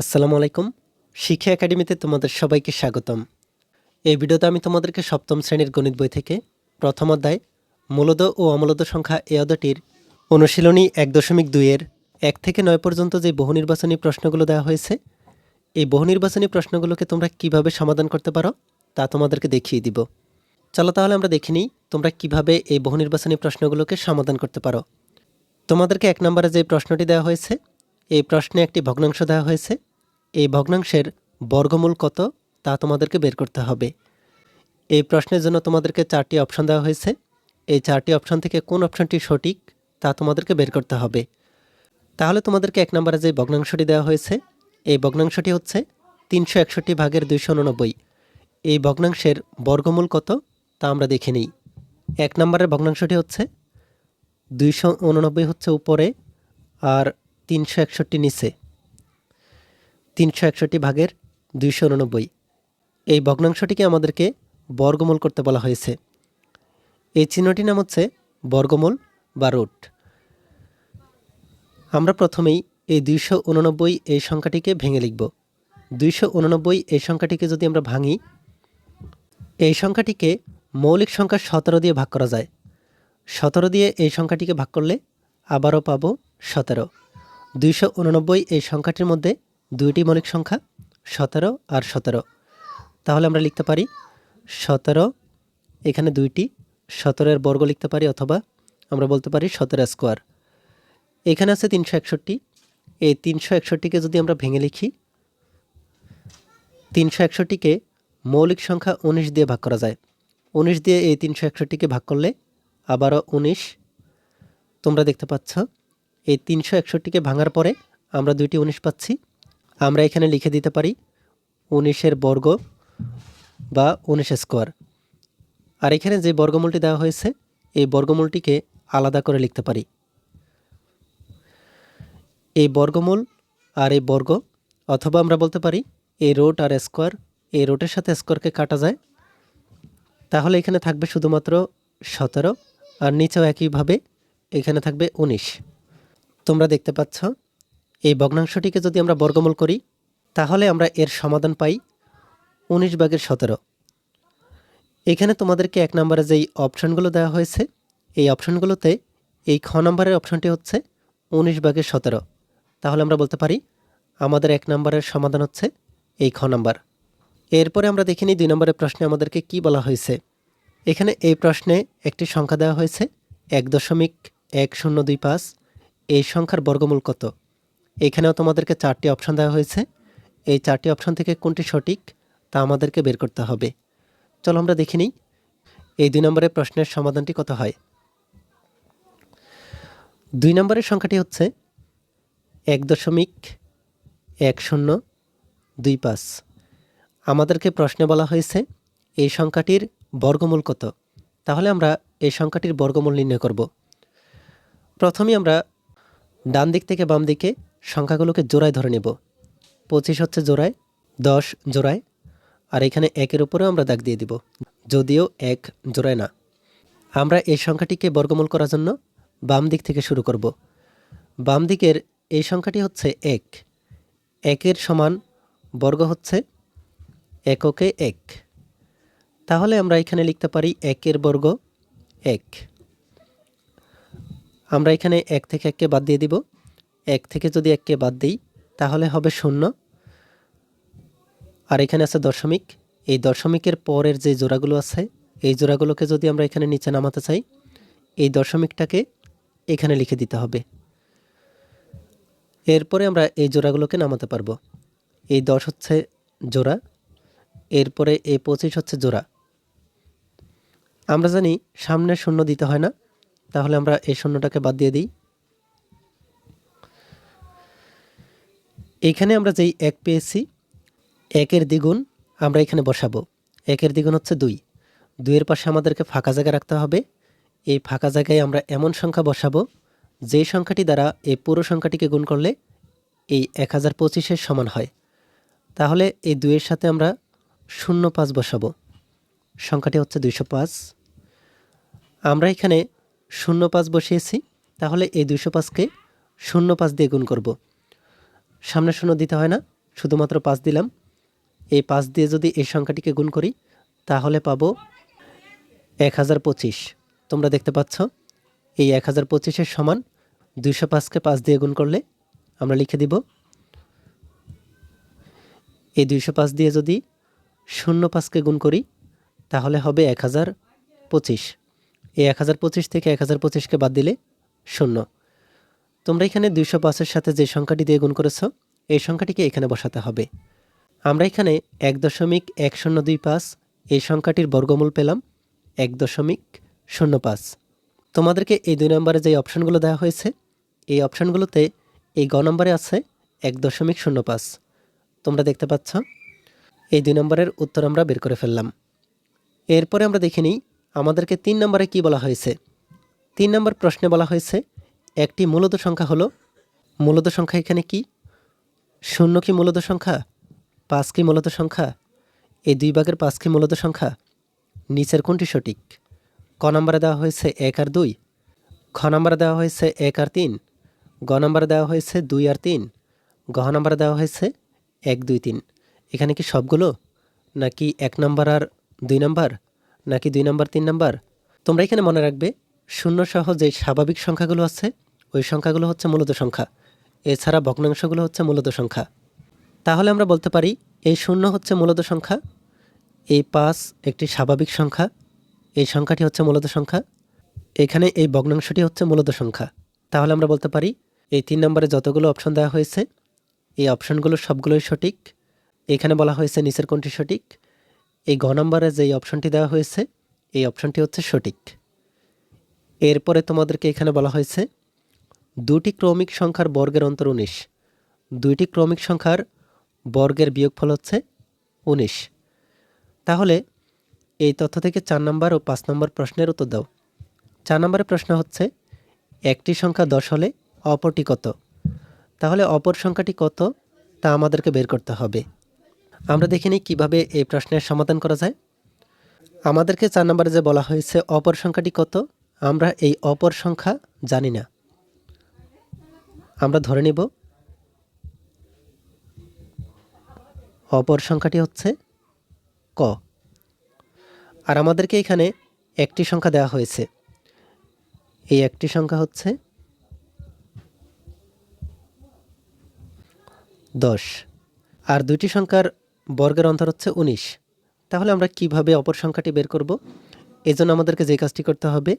আসসালামু আলাইকুম। শিক্ষা একাডেমিতে তোমাদের সবাইকে স্বাগতম। এই ভিডিওতে আমি তোমাদেরকে সপ্তম শ্রেণির গণিত বই থেকে প্রথম অধ্যায় মূলদ ও অমূলদ সংখ্যা এ অধ্যায়টির অনুশীলনী এক দশমিক দুইয়ের এক থেকে নয় পর্যন্ত যে বহু নির্বাচনী প্রশ্নগুলো দেওয়া হয়েছে, এই বহু নির্বাচনী প্রশ্নগুলোকে তোমরা কীভাবে সমাধান করতে পারো তা তোমাদেরকে দেখিয়ে দিব। চলো তাহলে আমরা দেখে নিই তোমরা কীভাবে এই বহু নির্বাচনী প্রশ্নগুলোকে সমাধান করতে পারো। তোমাদেরকে এক নম্বরে যে প্রশ্নটি দেওয়া হয়েছে এই প্রশ্নে একটি ভগ্নাংশ দেওয়া হয়েছে। এই ভগ্নাংশের বর্গমূল কত তা তোমাদেরকে বের করতে হবে। এই প্রশ্নের জন্য তোমাদেরকে চারটি অপশন দেওয়া হয়েছে। এই চারটি অপশন থেকে কোন অপশনটি সঠিক তা তোমাদেরকে বের করতে হবে। তাহলে তোমাদেরকে এক নম্বরে যে ভগ্নাংশটি দেওয়া হয়েছে, এই ভগ্নাংশটি হচ্ছে তিনশো একষট্টি ভাগের দুইশো উননব্বই। এই ভগ্নাংশের বর্গমূল কত তা আমরা দেখে নিই। এক নম্বরের ভগ্নাংশটি হচ্ছে দুইশো উননব্বই হচ্ছে উপরে আর তিনশো একষট্টি নিচে। তিনশো একষট্টি ভাগের দুইশো উননব্বই। এই ভগ্নাংশটিকে আমাদেরকে বর্গমূল করতে বলা হয়েছে। এই চিহ্নটির নাম হচ্ছে বর্গমূল বা রুট। আমরা প্রথমেই এই দুইশো উননব্বই এই সংখ্যাটিকে ভেঙে লিখব। দুইশো উননব্বই এই সংখ্যাটিকে যদি আমরা ভাঙি, এই সংখ্যাটিকে মৌলিক সংখ্যা সতেরো দিয়ে ভাগ করা যায়। সতেরো দিয়ে এই সংখ্যাটিকে ভাগ করলে আবারও পাবো সতেরো। দুইশো উননব্বই এই সংখ্যাটির মধ্যে দুইটি মৌলিক সংখ্যা, সতেরো আর সতেরো। তাহলে আমরা লিখতে পারি সতেরো, এখানে দুইটি, সতেরোর বর্গ লিখতে পারি অথবা আমরা বলতে পারি সতেরো স্কোয়ার। এখানে আছে তিনশো একষট্টি, এই তিনশো একষট্টিকে যদি আমরা ভেঙে লিখি, তিনশো একষট্টিকে মৌলিক সংখ্যা উনিশ দিয়ে ভাগ করা যায়। উনিশ দিয়ে এই তিনশো একষট্টিকে ভাগ করলে আবারও উনিশ। তোমরা দেখতে পাচ্ছ এই তিনশো একষট্টিকে ভাঙার পরে আমরা দুইটি উনিশ পাচ্ছি। আমরা এখানে লিখে দিতে পারি উনিশের বর্গ বা উনিশ স্কোয়ার। আর এখানে যে বর্গমূলটি দেওয়া হয়েছে, এই বর্গমূলটিকে আলাদা করে লিখতে পারি। এই বর্গমূল আর এই বর্গ, অথবা আমরা বলতে পারি এই রোট আর স্কোয়ার, এই রোটের সাথে স্কোয়ারকে কাটা যায়। তাহলে এখানে থাকবে শুধুমাত্র সতেরো, আর নিচেও একইভাবে এখানে থাকবে উনিশ। তোমরা দেখতে পাচ্ছ, এই ভগ্নাংশটিকে যদি আমরা বর্গমূল করি, তাহলে আমরা এর সমাধান পাই উনিশ ভাগের সতেরো। এখানে তোমাদেরকে এক নম্বরে যেই অপশানগুলো দেওয়া হয়েছে, এই অপশনগুলোতে এই খ নম্বরের অপশনটি হচ্ছে উনিশ ভাগের সতেরো। তাহলে আমরা বলতে পারি, আমাদের এক নম্বরের সমাধান হচ্ছে এই খ নম্বর। এরপরে আমরা দেখিনি দুই নম্বরের প্রশ্নে আমাদেরকে কি বলা হয়েছে। এখানে এই প্রশ্নে একটি সংখ্যা দেওয়া হয়েছে এক দশমিক এক শূন্য দুই পাঁচ। এই সংখ্যার বর্গমূল কত? এখানেও তোমাদেরকে চারটি অপশান দেওয়া হয়েছে। এই চারটি অপশান থেকে কোনটি সঠিক তা আমাদেরকে বের করতে হবে। চলো আমরা দেখে নিই। এই দুই নম্বরের প্রশ্নের সমাধানটি কত হয়? দুই নম্বরের সংখ্যাটি হচ্ছে এক দশমিক এক শূন্য দুই পাঁচ। আমাদেরকে প্রশ্নে বলা হয়েছে, এই সংখ্যাটির বর্গমূল কত? তাহলে আমরা এই সংখ্যাটির বর্গমূল নির্ণয় করব। প্রথমেই আমরা ডান দিক থেকে বাম দিকে সংখ্যাগুলোকে জোড়ায় ধরে নেব। পঁচিশ হচ্ছে জোড়ায়, দশ জোড়ায়, আর এখানে একের উপরেও আমরা দাগ দিয়ে দিব। যদিও এক জোড়ায় না। আমরা এই সংখ্যাটিকে বর্গমূল করার জন্য বাম দিক থেকে শুরু করব। বাম দিকের এই সংখ্যাটি হচ্ছে এক। একের সমান বর্গ হচ্ছে এককে এক। তাহলে আমরা এখানে লিখতে পারি একের বর্গ এক। আমরা এখানে এক থেকে এককে বাদ দিয়ে দিব। এক থেকে যদি এককে বাদ দিই, তাহলে হবে শূন্য। আর এখানে আছে দশমিক। এই দশমিকের পরের যে জোড়াগুলো আছে, এই জোড়াগুলোকে যদি আমরা এখানে নিচে নামাতে চাই, এই দশমিকটাকে এখানে লিখে দিতে হবে। এরপরে আমরা এই জোড়াগুলোকে নামাতে পারব। এই দশ হচ্ছে জোড়া, এরপরে এই পঁচিশ হচ্ছে জোড়া। আমরা জানি সামনে শূন্য দিতে হয় না তাহলে আমরা এই শূন্যটাকে বাদ দিয়ে দিই। এইখানে আমরা যেই এক পেয়েছি, একের দ্বিগুণ আমরা এখানে বসাবো। একের দ্বিগুণ হচ্ছে দুই। দুইয়ের পাশে আমাদেরকে ফাঁকা জায়গা রাখতে হবে। এই ফাঁকা জায়গায় আমরা এমন সংখ্যা বসাবো যে সংখ্যাটি দ্বারা এই পুরো সংখ্যাটিকে গুণ করলে এই এক হাজার পঁচিশের সমান হয়। তাহলে এই দুইয়ের সাথে আমরা শূন্য পাঁচ বসাবো। সংখ্যাটি হচ্ছে দুইশো পাঁচ। আমরা এখানে শূন্য পাঁচ বসিয়েছি, তাহলে এই দুইশো পাঁচকে শূন্য পাঁচ দিয়ে গুণ করব। সামনে শূন্য দিতে হয় না, শুধুমাত্র পাঁচ দিলাম। এই পাঁচ দিয়ে যদি এই সংখ্যাটিকে গুণ করি, তাহলে পাবো এক হাজার পঁচিশ। তোমরা দেখতে পাচ্ছ, এই এক হাজার পঁচিশের সমান দুইশো পাঁচকে পাঁচ দিয়ে গুণ করলে আমরা লিখে দিব, এই দুইশো পাঁচ দিয়ে যদি শূন্য পাঁচকে গুণ করি, তাহলে হবে এক হাজার পঁচিশ। এই এক হাজার পঁচিশ থেকে এক হাজার পঁচিশকে বাদ দিলে শূন্য। তোমরা এখানে দুইশো পাঁচের সাথে যে সংখ্যাটি দিয়ে গুণ করেছ, এই সংখ্যাটিকে এখানে বসাতে হবে। আমরা এখানে এক দশমিক এক শূন্য দুই পাঁচ, এই সংখ্যাটির বর্গমূল পেলাম এক দশমিক শূন্য পাঁচ। তোমাদেরকে এই দুই নম্বরে যে অপশনগুলো দেওয়া হয়েছে, এই অপশানগুলোতে এই গ নম্বরে আছে এক দশমিক শূন্য পাঁচ। তোমরা দেখতে পাচ্ছ, এই দুই নম্বরের উত্তর আমরা বের করে ফেললাম। এরপরে আমরা দেখে নিই আমাদেরকে তিন নম্বরে কি বলা হয়েছে? তিন নম্বর প্রশ্নে বলা হয়েছে, একটি মূলত সংখ্যা হলো, মূলত সংখ্যা এখানে কি? শূন্য কি মূলত সংখ্যা? পাঁচ কি মূলত সংখ্যা? এই দুই ভাগের পাঁচ কি মূলত সংখ্যা? নিচের কোনটি সঠিক? ক নম্বরে দেওয়া হয়েছে এক আর দুই। খ নম্বরে দেওয়া হয়েছে এক আর তিন। গ নম্বরে দেওয়া হয়েছে দুই আর তিন। গহ নম্বরে দেওয়া হয়েছে এক দুই তিন। এখানে কি সবগুলো? নাকি এক নম্বর আর দুই নম্বর? নাকি দুই নম্বর, তিন নম্বর? তোমরা এখানে মনে রাখবে, শূন্য সহ যে স্বাভাবিক সংখ্যাগুলো আছে, ওই সংখ্যাগুলো হচ্ছে মূলত সংখ্যা। এছাড়া ভগ্নাংশগুলো হচ্ছে মূলত সংখ্যা। তাহলে আমরা বলতে পারি, এই শূন্য হচ্ছে মূলত সংখ্যা, এই পাঁচ একটি স্বাভাবিক সংখ্যা, এই সংখ্যাটি হচ্ছে মূলত সংখ্যা, এখানে এই ভগ্নাংশটি হচ্ছে মূলত সংখ্যা। তাহলে আমরা বলতে পারি, এই তিন নম্বরে যতগুলো অপশন দেওয়া হয়েছে, এই অপশনগুলো সবগুলোই সঠিক। এখানে বলা হয়েছে নিচের কোনটি সঠিক এই ঘ নম্বরে যেই অপশনটি দেওয়া হয়েছে, এই অপশনটি হচ্ছে সঠিক। এরপরে তোমাদেরকে এখানে বলা হয়েছে দুটি ক্রমিক সংখ্যার বর্গের অন্তর উনিশ। দুইটি ক্রমিক সংখ্যার বর্গের বিয়োগফল হচ্ছে উনিশ। তাহলে এই তথ্য থেকে চার নম্বর ও পাঁচ নম্বর প্রশ্নের উত্তর দাও। চার নম্বরের প্রশ্ন হচ্ছে, একটি সংখ্যা দশ হলে অপরটি কত? তাহলে অপর সংখ্যাটি কত তা আমাদেরকে বের করতে হবে। আমরা দেখে নিই কীভাবে এই প্রশ্নের সমাধান করা যায়। আমাদেরকে চার নম্বরে যে বলা হয়েছে, অপর সংখ্যাটি কত? আমরা এই অপর সংখ্যা জানি না। আমরা ধরে নিব, অপর সংখ্যাটি হচ্ছে ক। আর আমাদেরকে এখানে একটি সংখ্যা দেওয়া হয়েছে। এই একটি সংখ্যা হচ্ছে দশ। আর দুইটি সংখ্যার বর্গের অন্তর হচ্ছে উনিশ। তাহলে আমরা কীভাবে অপর সংখ্যাটি বের করব? এজন্য আমাদেরকে যে কাজটি করতে হবে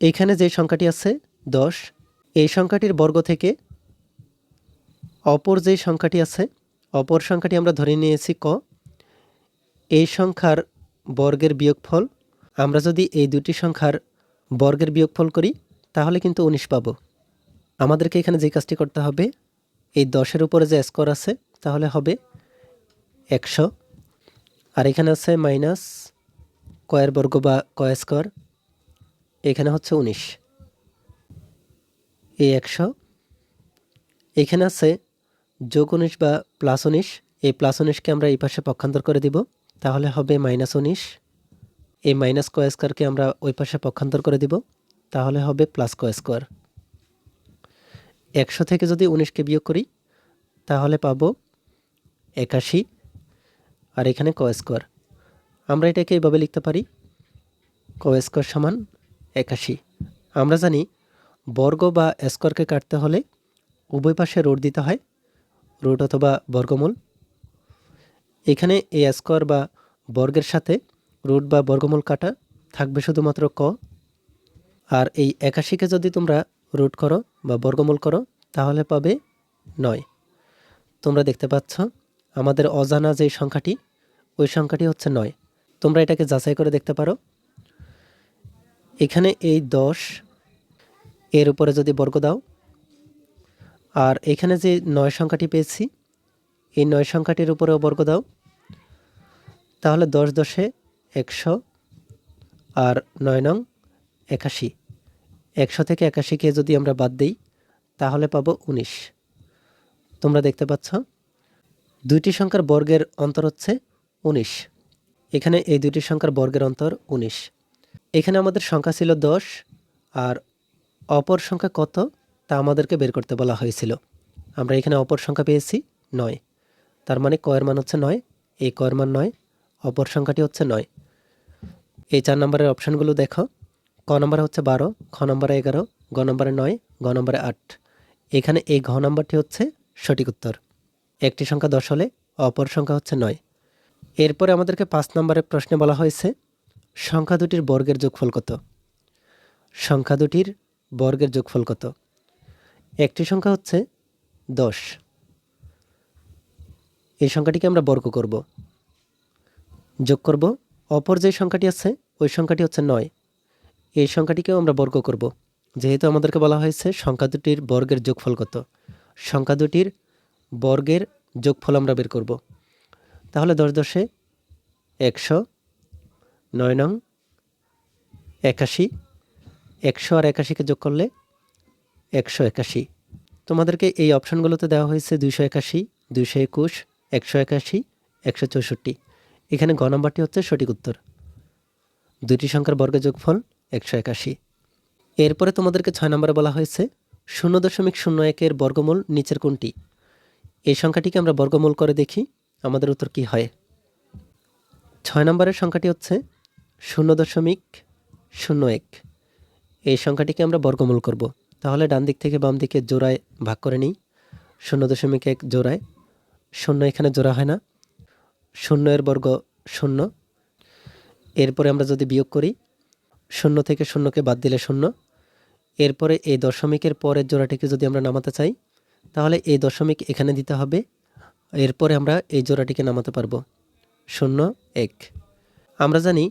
এইখানে যে সংখ্যাটি আছে দশ, এই সংখ্যাটির বর্গ থেকে অপর যে সংখ্যাটি আছে, অপর সংখ্যাটি আমরা ধরে নিয়েছি ক। এই সংখ্যার বর্গের বিয়োগফল, আমরা যদি এই দুটি সংখ্যার বর্গের বিয়োগফল করি, তাহলে কিন্তু উনিশ পাবো। আমাদেরকে এখানে যে কাজটি করতে হবে, এই দশের উপরে যে স্কোর আছে, তাহলে হবে একশো। আর এখানে আছে মাইনাস কয়ের বর্গ বা কয় স্কোয়ার, এখানে হচ্ছে উনিশ। এই একশো। এখানে আছে যোগ উনিশ বা প্লাস উনিশ। এই প্লাস উনিশকে আমরা এই পাশে পক্ষান্তর করে দিব। তাহলে হবে মাইনাস উনিশ। এই মাইনাস কয় স্কোয়ারকে আমরা ওই পাশে পক্ষান্তর করে দিব। তাহলে হবে প্লাস কয় স্কোয়ার। একশো থেকে যদি উনিশকে বিয়োগ করি, তাহলে পাবো একাশি। আর এখানে ক স্কোয়ার। আমরা এটাকে এইভাবে লিখতে পারি? ক স্কোয়ার সমান একাশি। আমরা জানি বর্গ বা স্কোয়ারকে কাটতে হলে উভয় পাশে রোড দিতে হয় রোড অথবা বর্গমূল। এখানে এই স্কোয়ার বা বর্গের সাথে রুট বা বর্গমূল কাটা থাকবে শুধুমাত্র ক। আর এই একাশিকে যদি তোমরা রুট করো বা বর্গমূল করো, তাহলে পাবে নয়। তোমরা দেখতে পাচ্ছ? আমাদের অজানা যে সংখ্যাটি, ওই সংখ্যাটি হচ্ছে নয়। তোমরা এটাকে যাচাই করে দেখতে পারো। এখানে এই দশ, এর উপরে যদি বর্গ দাও, আর এখানে যে নয় সংখ্যাটি পেয়েছি, এই নয় সংখ্যাটির উপরেও বর্গ দাও, তাহলে দশ দশে একশো আর নয় নং একাশি। একশো থেকে একাশিকে যদি আমরা বাদ দিই, তাহলে পাবো উনিশ। তোমরা দেখতে পাচ্ছ? দুইটি সংখ্যার বর্গের অন্তর হচ্ছে উনিশ। এখানে এই দুইটি সংখ্যার বর্গের অন্তর উনিশ। এখানে আমাদের সংখ্যা ছিল দশ, আর অপর সংখ্যা কত তা আমাদেরকে বের করতে বলা হয়েছিল। আমরা এখানে অপর সংখ্যা পেয়েছি নয়। তার মানে কয়ের মান হচ্ছে নয়, এই কয়ের মান নয়, অপর সংখ্যাটি হচ্ছে নয়। এই চার নম্বরের অপশানগুলো দেখো। ক নম্বরে হচ্ছে বারো, খ নম্বরে এগারো, গ নম্বরে নয়, গ নম্বরে আট। এখানে এই ঘ নম্বরটি হচ্ছে সঠিক উত্তর। একটি সংখ্যা দশ হলে অপর সংখ্যা হচ্ছে নয়। এরপরে আমাদেরকে পাঁচ নম্বরের প্রশ্নে বলা হয়েছে, সংখ্যা দুটির বর্গের যোগফল কত? সংখ্যা দুটির বর্গের যোগফল কত? একটি সংখ্যা হচ্ছে দশ। এই সংখ্যাটিকে আমরা বর্গ করব। যোগ করব, অপর যে সংখ্যাটি আছে, ওই সংখ্যাটি হচ্ছে নয়। এই সংখ্যাটিকেও আমরা বর্গ করব। যেহেতু আমাদেরকে বলা হয়েছে, সংখ্যা দুটির বর্গের যোগফল কত? সংখ্যা দুটির বর্গের যোগফল আমরা বের করব। তাহলে দশ দশে একশো, নয় নং, একাশি, একশো আর একাশিকে যোগ করলে একশো একাশি। তোমাদেরকে এই অপশানগুলোতে দেওয়া হয়েছে দুইশো একাশি, দুইশো একুশ, একশো একাশি, একশো চৌষট্টি। এখানে গ নম্বরটি হচ্ছে সঠিক উত্তর। দুইটি সংখ্যার বর্গের যোগফল একশো একাশি। এরপরে তোমাদেরকে ছয় নম্বরে বলা হয়েছে শূন্য দশমিক শূন্য একের বর্গমূল নিচের কোনটি? এই সংখ্যাটিকে আমরা বর্গমূল করে দেখি, আমাদের উত্তর কি হয়? ছয় নম্বরের সংখ্যাটি হচ্ছে শূন্য দশমিক শূন্য এক। এই সংখ্যাটিকে আমরা বর্গমূল করব। তাহলে ডান দিক থেকে বাম দিকে জোড়ায় ভাগ করে নিই। শূন্য দশমিক এক জোড়ায়। শূন্য এখানে জোড়া হয় না। শূন্য এর বর্গ শূন্য। এরপরে আমরা যদি বিয়োগ করি, শূন্য থেকে শূন্যকে বাদ দিলে শূন্য। এরপরে এই দশমিকের পরের জোড়াটিকে যদি আমরা নামাতে চাই তাহলে এই দশমিক এখানে দিতে হবে। এরপরে আমরা এই জোড়াটিকে নামাতে পারব। শূন্য, এক। আমরা জানি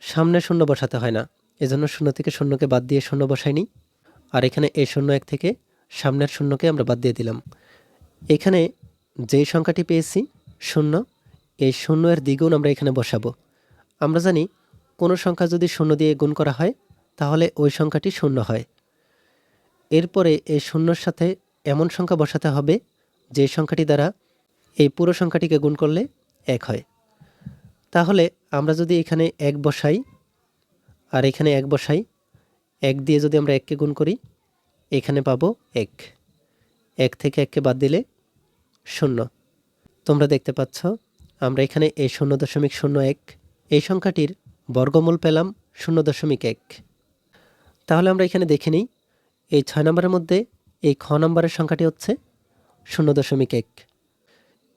সামনে শূন্য বসাতে হয় না। এজন্য শূন্য থেকে শূন্যকে বাদ দিয়ে শূন্য বসাইনি। আর এখানে এই শূন্য, এক থেকে সামনের শূন্যকে আমরা বাদ দিয়ে দিলাম। এখানে যেই সংখ্যাটি পেয়েছি, শূন্য, এই শূন্য এর দ্বিগুণ আমরা এখানে বসাবো। আমরা জানি কোনো সংখ্যা যদি শূন্য দিয়ে গুণ করা হয়, তাহলে ওই সংখ্যাটি শূন্য হয়। এরপরে এই শূন্যর সাথে এমন সংখ্যা বসাতে হবে যে সংখ্যাটি দ্বারা এই পুরো সংখ্যাটিকে গুণ করলে এক হয়। তাহলে আমরা যদি এখানে এক বসাই আর এখানে এক বসাই, এক দিয়ে যদি আমরা এককে গুণ করি, এখানে পাবো এক। এক থেকে এককে বাদ দিলে শূন্য। তোমরা দেখতে পাচ্ছ, আমরা এখানে এই শূন্য দশমিক শূন্য এক, এই সংখ্যাটির বর্গমূল পেলাম শূন্য দশমিক এক। তাহলে আমরা এখানে দেখে নিই, এই ছয় নম্বরের মধ্যে এই খ নম্বরের সংখ্যাটি হচ্ছে শূন্য দশমিক এক।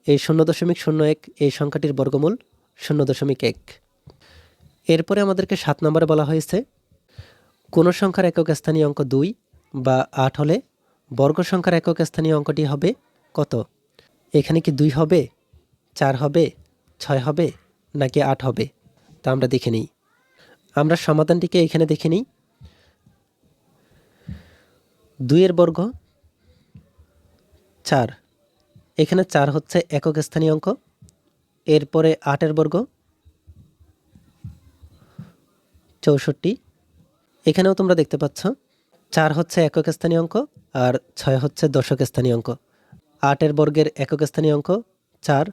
এই শূন্য দশমিক শূন্য এক এই সংখ্যাটির বর্গমূল শূন্য দশমিক এক। এরপরে আমাদেরকে সাত নম্বরে বলা হয়েছে, কোনো সংখ্যার একক স্থানীয় অঙ্ক দুই বা আট হলে বর্গ সংখ্যার একক স্থানীয় অঙ্কটি হবে কত? এখানে কি দুই হবে, চার হবে, ছয় হবে, নাকি আট হবে? তা আমরা দেখে নিই। আমরা সমাধানটিকে এখানে দেখে নিই। দুইয়ের বর্গ চার। এখানে চার হচ্ছে একক স্থানীয় অঙ্ক। এরপরে আটের বর্গ চৌষট্টি। এখানেও তোমরা দেখতে পাচ্ছ, চার হচ্ছে একক স্থানীয় অঙ্ক আর ছয় হচ্ছে দশক স্থানীয় অঙ্ক। আটের বর্গের একক স্থানীয় অঙ্ক চার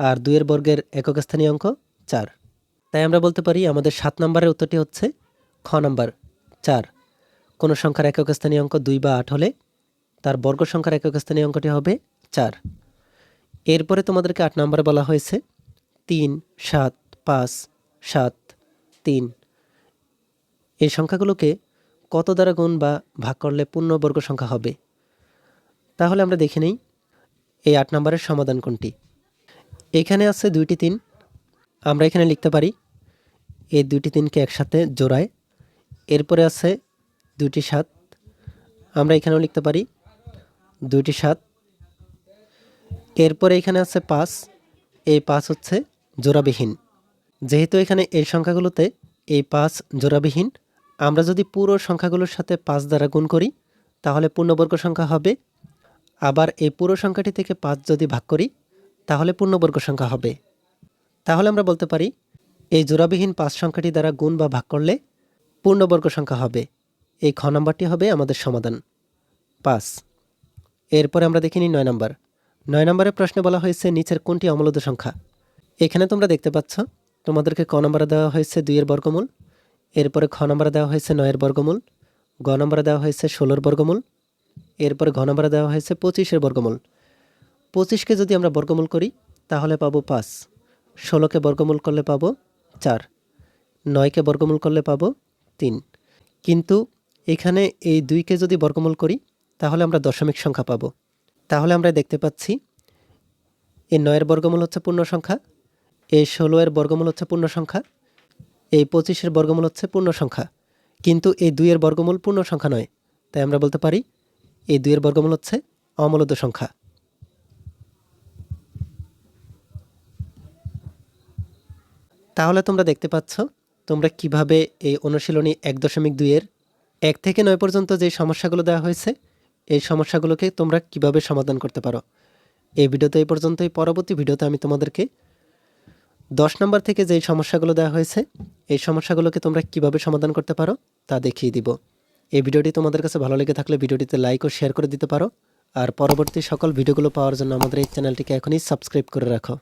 আর দুইয়ের বর্গের একক স্থানীয় অঙ্ক চার। তাই আমরা বলতে পারি আমাদের সাত নম্বরের উত্তরটি হচ্ছে খ নম্বর চার। কোনো সংখ্যার একক স্থানীয় অঙ্ক দুই বা আট হলে তার বর্গ সংখ্যার একক স্থানীয় অঙ্কটি হবে চার। এরপরে তোমাদেরকে আট নম্বরে বলা হয়েছে, তিন, সাত, পাঁচ, সাত, তিন। এই সংখ্যাগুলোকে কত দ্বারা গুণ বা ভাগ করলে পূর্ণবর্গ সংখ্যা হবে? তাহলে আমরা দেখে নিই এই আট নম্বরের সমাধান কোনটি। এখানে আছে দুইটি তিন। আমরা এখানে লিখতে পারি, এই দুইটি তিনকে একসাথে জোড়ায়। এরপরে আছে দুইটি সাত। আমরা এখানেও লিখতে পারি দুইটি সাত। এরপরে এখানে আছে পাঁচ। এই পাঁচ হচ্ছে জোড়াবিহীন। যেহেতু এখানে এই সংখ্যাগুলোতে এই পাঁচ জোড়াবিহীন, আমরা যদি পুরো সংখ্যাগুলোর সাথে পাঁচ দ্বারা গুণ করি, তাহলে পূর্ণবর্গ সংখ্যা হবে। আবার এই পুরো সংখ্যাটি থেকে পাঁচ যদি ভাগ করি, তাহলে পূর্ণবর্গ সংখ্যা হবে। তাহলে আমরা বলতে পারি, এই জোড়াবিহীন পাঁচ সংখ্যাটি দ্বারা গুণ বা ভাগ করলে পূর্ণবর্গ সংখ্যা হবে। এই খ নম্বরটি হবে আমাদের সমাধান। পাঁচ। এরপরে আমরা দেখিনি নয় নম্বর। নয় নম্বরের প্রশ্নে বলা হয়েছে নিচের কোনটি অমূলদ সংখ্যা? এখানে তোমরা দেখতে পাচ্ছ, তোমাদেরকে ক নম্বরে দেওয়া হয়েছে দুইয়ের বর্গমূল, এরপরে খ নম্বরে দেওয়া হয়েছে নয়ের বর্গমূল, গ নম্বরে দেওয়া হয়েছে ষোলোর বর্গমূল, এরপরে ঘ নম্বরে দেওয়া হয়েছে পঁচিশের বর্গমূল। পঁচিশকে যদি আমরা বর্গমূল করি, তাহলে পাবো পাঁচ। ষোলোকে বর্গমূল করলে পাবো চার। নয়কে বর্গমূল করলে পাবো তিন। কিন্তু এখানে এই দুইকে যদি বর্গমূল করি, তাহলে আমরা দশমিক সংখ্যা পাবো। তাহলে আমরা দেখতে পাচ্ছি, এই নয়ের বর্গমূল হচ্ছে পূর্ণ সংখ্যা, এই ষোলো এর বর্গমূল হচ্ছে পূর্ণ সংখ্যা, এই পঁচিশের বর্গমূল হচ্ছে পূর্ণ সংখ্যা। কিন্তু এই দুইয়ের বর্গমূল পূর্ণ সংখ্যা নয়, তাই আমরা বলতে পারি এই দুইয়ের বর্গমূল হচ্ছে অমূলত সংখ্যা। তাহলে তোমরা দেখতে পাচ্ছ, তোমরা কীভাবে এই অনুশীলনী এক দশমিক দুইয়ের এক থেকে নয় পর্যন্ত যে সমস্যাগুলো দেওয়া হয়েছে, এই সমস্যাগুলোকে তোমরা কীভাবে সমাধান করতে পারো? এই ভিডিওতে এই পর্যন্তই। পরবর্তী ভিডিওতে আমি তোমাদেরকে দশ নম্বর থেকে যেই সমস্যাগুলো দেওয়া হয়েছে, এই সমস্যাগুলোকে তোমরা কীভাবে সমাধান করতে পারো, তা দেখিয়ে দিব। এই ভিডিওটি তোমাদের কাছে ভালো লেগে থাকলে ভিডিওটিতে লাইক ও শেয়ার করে দিতে পারো। আর পরবর্তী সকল ভিডিওগুলো পাওয়ার জন্য আমাদের এই চ্যানেলটিকে এখনই সাবস্ক্রাইব করে রাখো।